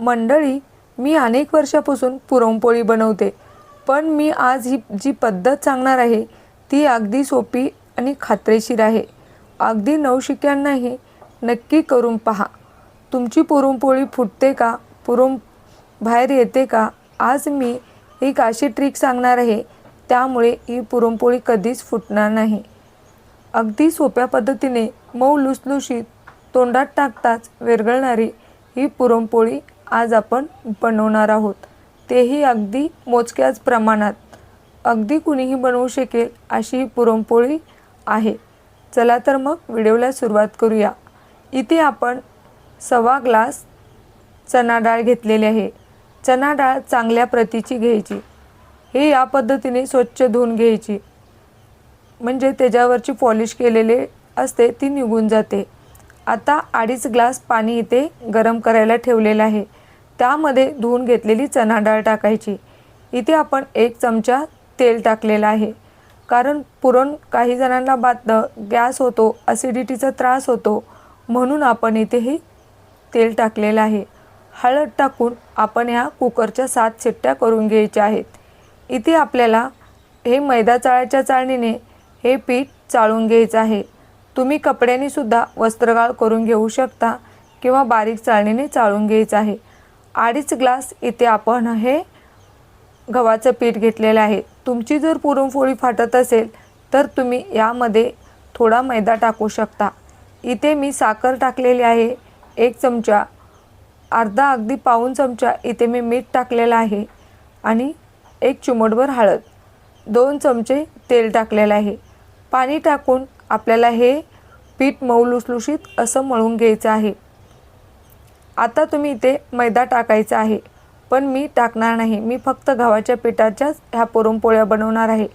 मंडळी मी अनेक वर्षापासून पुरणपोळी बनवते पण मी आज ही जी पद्धत सांगणार आहे ती अगदी सोपी आणि खात्रीशीर आहे. अगदी नवशिक्यांनाही नक्की करून पहा. तुमची पुरणपोळी फुटते का? पुरण बाहेर येते का? आज मी एक अशी ट्रिक सांगणार आहे त्यामुळे ही पुरणपोळी कधीच फुटणार नाही. अगदी सोप्या पद्धतीने मऊ लुसलुशीत तोंडात टाकताच विरघळणारी ही पुरणपोळी आज आपण बनवणार आहोत. तेही अगदी मोजक्याच प्रमाणात. अगदी कुणीही बनवू शकेल अशी ही पुरणपोळी आहे. चला तर मग व्हिडिओला सुरुवात करूया. इथे आपण सव्वा ग्लास चणा डाळ घेतलेली आहे. चणा डाळ चांगल्या प्रतीची घ्यायची. हे या पद्धतीने स्वच्छ धुवून घ्यायची. म्हणजे त्याच्यावरची पॉलिश केलेले असते ती निघून जाते. आता अडीच ग्लास पाणी इथे गरम करायला ठेवलेलं आहे. त्यामध्ये धुवून घेतलेली चणा डाळ टाकायची. इथे आपण एक चमचा तेल टाकलेलं आहे. कारण पुरण काही जणांना बातलं गॅस होतो ॲसिडिटीचा त्रास होतो म्हणून आपण इथेही तेल टाकलेलं आहे. हळद टाकून आपण ह्या कुकरच्या सात शिट्ट्या करून घ्यायच्या आहेत. इथे आपल्याला हे मैदा चाळायच्या चाळणीने हे पीठ चाळून घ्यायचं आहे. तुम्ही कपड्यानेसुद्धा वस्त्रगाळ करून घेऊ शकता किंवा बारीक चाळणीने चाळून घ्यायचं आहे. अडीच ग्लास इथे आपण हे गव्हाचं पीठ घेतलेलं आहे. तुमची जर पुरणपोळी फाटत असेल तर तुम्ही यामध्ये थोडा मैदा टाकू शकता. इथे मी साखर टाकलेली आहे एक चमचा. अर्धा अगदी पाऊन चमचा इथे मी मीठ टाकलेलं आहे आणि एक चिमटभर हळद. दोन चमचे तेल टाकलेलं आहे. पाणी टाकून आपल्याला हे पीठ मऊ लुसलुशीत असं मळून घ्यायचं आहे. आता तुम्ही इथे मैदा टाकायचा आहे. पण मी टाकणार नाही. मी फक्त गव्हाच्या पिठाच्याच ह्या पुरणपोळ्या बनवणार आहे.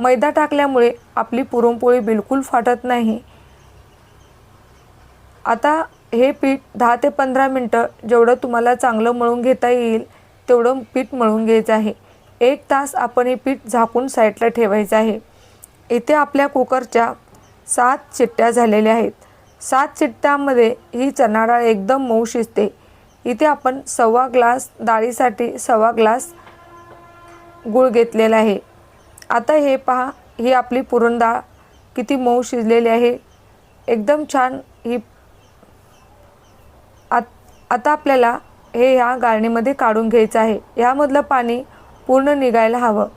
मैदा टाकल्यामुळे आपली पुरणपोळी बिलकुल फाटत नाही. आता हे पीठ दहा ते पंधरा मिनटं जेवढं तुम्हाला चांगलं मळून घेता येईल तेवढं पीठ मळून घ्यायचं आहे. एक तास आपण हे पीठ झाकून साईडला ठेवायचं आहे. इथे आपल्या कुकरच्या सात चिट्ट्या झालेल्या आहेत. सात शिट्ट्यामध्ये ही चणा डाळ एकदम मऊ शिजते. इथे आपण सव्वा ग्लास डाळीसाठी सव्वा ग्लास गूळ घेतलेला आहे. आता हे पहा ही आपली पुरण डाळ किती मऊ शिजलेली आहे. एकदम छान ही आत आता आपल्याला हे ह्या गाळणीमध्ये काढून घ्यायचं आहे. ह्यामधलं पाणी पूर्ण निघायला हवं.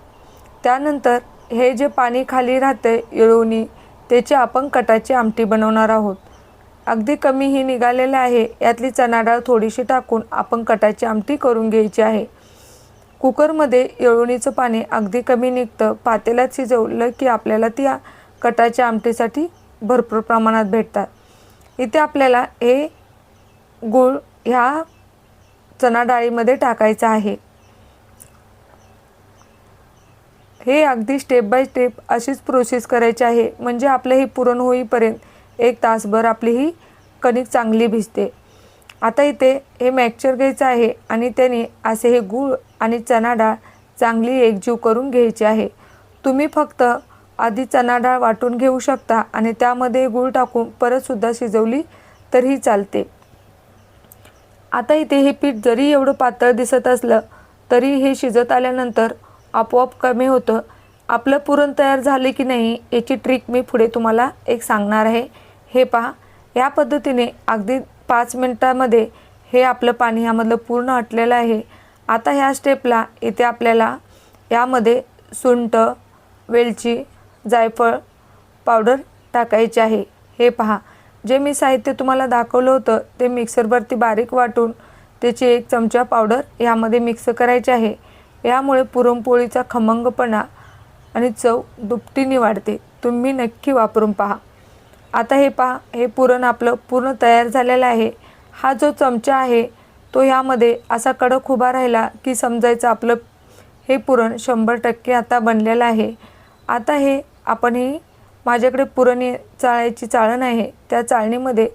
त्यानंतर हे जे पाणी खाली राहते येळवणी त्याची आपण कटाची आमटी बनवणार आहोत. अगदी कमी ही निघालेलं आहे. यातली चणा डाळ थोडीशी टाकून आपण कटाची आमटी करून घ्यायची आहे. कुकरमध्ये येळवणीचं पाणी अगदी कमी निघतं. पातेल्यात शिजवलं की आपल्याला ती कटाच्या आमटीसाठी भरपूर प्रमाणात भेटतात. इथे आपल्याला हे गूळ ह्या चणा डाळीमध्ये टाकायचं आहे. हे अगदी स्टेप बाय स्टेप अशीच प्रोसेस करायची आहे. म्हणजे आपलं हे पुरण होईपर्यंत एक तासभर आपली ही कणिक चांगली भिजते. आता इथे हे मॅक्चर घ्यायचं आहे आणि त्याने असे हे गूळ आणि चणा डाळ चांगली एकजीव करून घ्यायची आहे. तुम्ही फक्त आधी चणा डाळ वाटून घेऊ शकता आणि त्यामध्ये गूळ टाकून परतसुद्धा शिजवली तरीही चालते. आता इथे हे पीठ जरी एवढं पातळ दिसत असलं तरी हे शिजत आल्यानंतर आपोआप कमी होतं. आपलं पुरण तयार झाले की नाही याची ट्रिक मी पुढे तुम्हाला एक सांगणार आहे. हे पहा या पद्धतीने अगदी पाच मिनटामध्ये हे आपलं पाणी यामधलं पूर्ण आटलेलं आहे. आता ह्या स्टेपला इथे आपल्याला यामध्ये सुंट वेलची जायफळ पावडर टाकायची आहे. हे पहा जे मी साहित्य तुम्हाला दाखवलं होतं ते मिक्सरवरती बारीक वाटून त्याची एक चमचा पावडर यामध्ये मिक्स करायची आहे. यामुळे पुरणपोळीचा खमंगपणा आणि चव दुपटीने वाढते. तुम्ही नक्की वापरून पहा. आता हे पहा हे पुरण आपलं पूर्ण तयार झालेलं आहे. हा जो चमचा आहे तो ह्यामध्ये असा कडक उभा राहिला की समजायचं आपलं हे पुरण शंभर टक्के आता बनलेलं आहे. आता हे आपण ही माझ्याकडे पुरण ये- चाळायची चाळण आहे. त्या चाळणीमध्ये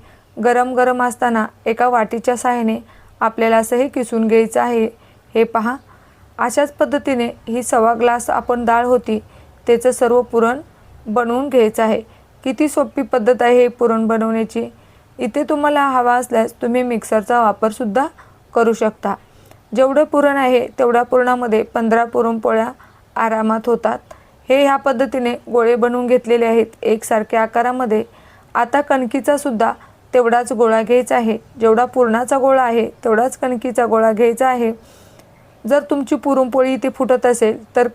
गरम गरम असताना एका वाटीच्या सहाय्याने आपल्याला असं हे किसून घ्यायचं आहे. हे पहा अशाच पद्धतीने ही सवा ग्लास आपण डाळ होती त्याचं सर्व पुरण बनवून घ्यायचं आहे. किती सोपी पद्धत आहे हे पुरण बनवण्याची? इथे तुम्हाला हवा असल्यास तुम्ही मिक्सरचा वापरसुद्धा करू शकता. जेवढं पुरण आहे तेवढ्या पुरणामध्ये पंधरा पुरणपोळ्या आरामात होतात. हे ह्या पद्धतीने गोळे बनवून घेतलेले आहेत. एकसारख्या आकारामध्ये. आता कणकीचा सुद्धा तेवढाच गोळा घ्यायचा आहे. जेवढा पुरणाचा गोळा आहे तेवढाच कणकीचा गोळा घ्यायचा आहे. जर तुमची पुरणपोळी इथे फुटत असेल तर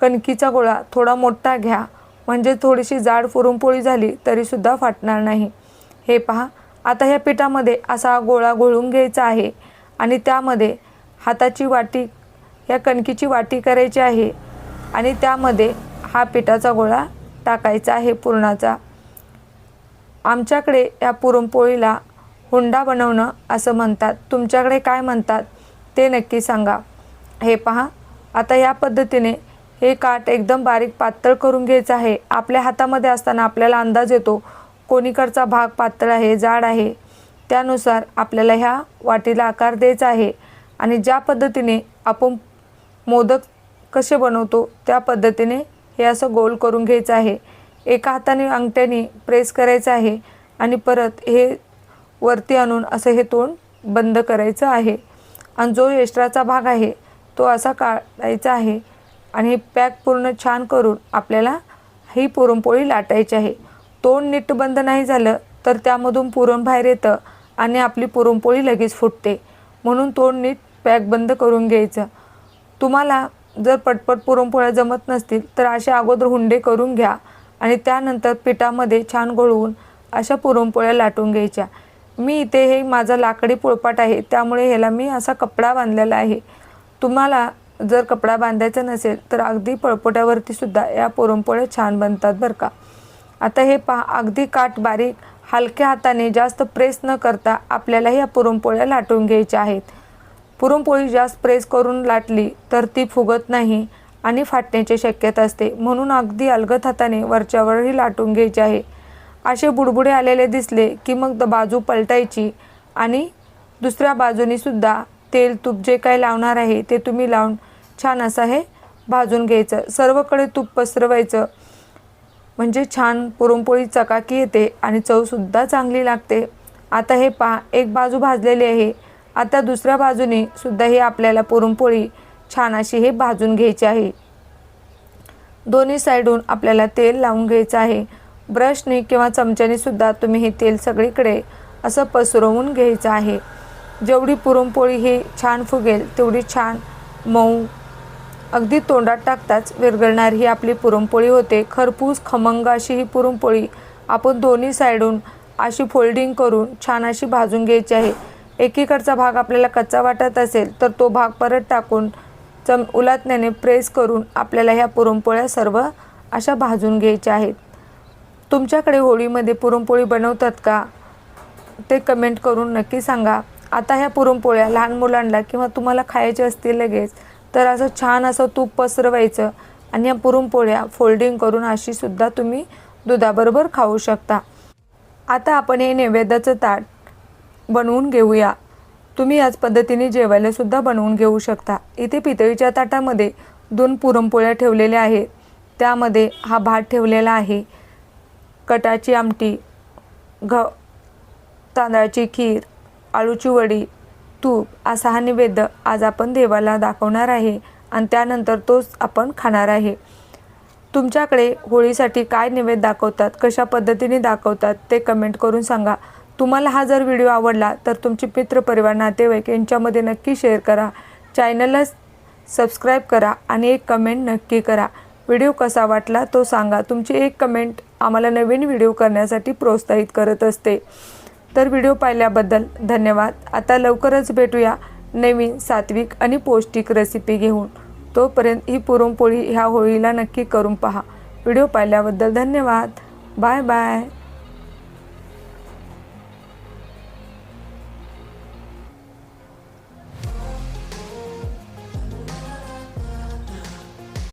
कणकीचा गोळा थोडा मोठा घ्या. म्हणजे थोडीशी जाड पुरणपोळी झाली तरीसुद्धा फाटणार नाही. हे पहा आता ह्या पिठामध्ये असा गोळा घोळून घ्यायचा आहे आणि त्यामध्ये हाताची वाटी ह्या कणकीची वाटी करायची आहे आणि त्यामध्ये हा पिठाचा गोळा टाकायचा आहे पुरणाचा. आमच्याकडे या पुरणपोळीला हुंडा बनवणं असं म्हणतात. तुमच्याकडे काय म्हणतात ते नक्की सांगा. हे पहा आता या पद्धतीने हे काठ एकदम बारीक पातळ करून घ्यायचं आहे. आपल्या हातामध्ये असताना आपल्याला अंदाज येतो कोणीकडचा भाग पातळ आहे जाड आहे. त्यानुसार आपल्याला ह्या वाटीला आकार द्यायचा आहे आणि ज्या पद्धतीने आपण मोदक कसे बनवतो त्या पद्धतीने हे असं गोल करून घ्यायचं आहे. एका हाताने अंगठ्याने प्रेस करायचं आहे आणि परत हे वरती आणून असं हे तोंड बंद करायचं आहे. आणि जो एक्स्ट्राचा भाग आहे तो असा काढायचा आहे. आणि हे पॅक पूर्ण छान करून आपल्याला ही पुरणपोळी लाटायची आहे. तोंड नीट बंद नाही झालं तर त्यामधून पुरण बाहेर येतं आणि आपली पुरणपोळी लगेच फुटते. म्हणून तोंड नीट पॅक बंद करून घ्यायचं. तुम्हाला जर पटपट पुरणपोळ्या जमत नसतील तर असे अगोदर हुंडे करून घ्या आणि त्यानंतर पिठामध्ये छान घोळवून अशा पुरणपोळ्या लाटून घ्यायच्या. मी इथे हे माझा लाकडी पोळपाट आहे त्यामुळे ह्याला मी असा कपडा बांधलेला आहे. तुम्हाला जर कपडा बांधायचा नसेल तर अगदी पळपोट्यावरती सुद्धा या पुरणपोळ्या छान बनतात बरं का. आता हे पहा अगदी काट बारीक हलक्या हाताने जास्त प्रेस न करता आपल्याला या पुरणपोळ्या लाटून घ्यायच्या आहेत. पुरणपोळी जास्त प्रेस करून लाटली तर ती फुगत नाही आणि फाटण्याची शक्यता असते. म्हणून अगदी अलगत हाताने वरच्यावरही लाटून घ्यायचे आहे. असे बुडबुडे आलेले दिसले की मग द बाजू पलटायची आणि दुसऱ्या बाजूनीसुद्धा तेल तूप जे काही लावणार आहे ते तुम्ही लावून छान असं हे भाजून घ्यायचं. सर्वकडे तूप पसरवायचं. म्हणजे छान पुरणपोळी चकाकी येते आणि चवसुद्धा चांगली लागते. आता हे पहा एक बाजू भाजलेली आहे. आता दुसऱ्या बाजूने सुद्धा हे आपल्याला पुरणपोळी छान अशी हे भाजून घ्यायची आहे. दोन्ही साईडून आपल्याला तेल लावून घ्यायचं आहे. ब्रशने किंवा चमच्याने सुद्धा तुम्ही हे तेल सगळीकडे असं पसरवून घ्यायचं आहे. जेवढी पुरणपोळी ही छान फुगेल तेवढी छान मऊ अगदी तोंडात टाकताच विरघळणारी ही आपली पुरणपोळी होते. खरपूस खमंग अशी ही पुरणपोळी आपण दोन्ही साईडून अशी फोल्डिंग करून छान अशी भाजून घ्यायची आहे. एकीकडचा भाग आपल्याला कच्चा वाटत असेल तर तो भाग परत टाकून चम उलातण्याने प्रेस करून आपल्याला ह्या पुरणपोळ्या सर्व अशा भाजून घ्यायच्या आहेत. तुमच्याकडे होळीमध्ये पुरणपोळी बनवतात का? ते कमेंट करून नक्की सांगा. आता ह्या पुरणपोळ्या लहान मुलांना किंवा तुम्हाला खायचे असतील लगेच तर असं छान असं तूप पसरवायचं आणि या पुरणपोळ्या फोल्डिंग करून अशी सुद्धा तुम्ही दुधाबरोबर खाऊ शकता. आता आपण हे नैवेद्याचं ताट बनवून घेऊया. तुम्ही याच पद्धतीने जेवायला सुद्धा बनवून घेऊ शकता. इथे पितळीच्या ताटामध्ये दोन पुरणपोळ्या ठेवलेल्या आहेत. त्यामध्ये हा भात ठेवलेला आहे. कटाची आमटी घ तांदळाची खीर आळूची वडी तूप असा हा निवेद्य आज आपण देवाला दाखवणार आहे आणि त्यानंतर तोच आपण खाणार आहे. तुमच्याकडे होळीसाठी काय निवेद दाखवतात कशा पद्धतीने दाखवतात ते कमेंट करून सांगा. तुम्हाला हा जर व्हिडिओ आवडला तर तुमचे मित्रपरिवार नातेवाईक यांच्यामध्ये नक्की शेअर करा. चॅनलला सबस्क्राईब करा आणि एक कमेंट नक्की करा. व्हिडिओ कसा वाटला तो सांगा. तुमची एक कमेंट आम्हाला नवीन व्हिडिओ करण्यासाठी प्रोत्साहित करत असते. तर व्हिडिओ पाहिल्याबद्दल धन्यवाद. आता लवकरच भेटूया नवीन सात्विक आणि पौष्टिक रेसिपी घेऊन. तोपर्यंत ही पुरणपोळी ह्या होळीला नक्की करून पहा. व्हिडिओ पाहिल्याबद्दल धन्यवाद. Bye bye.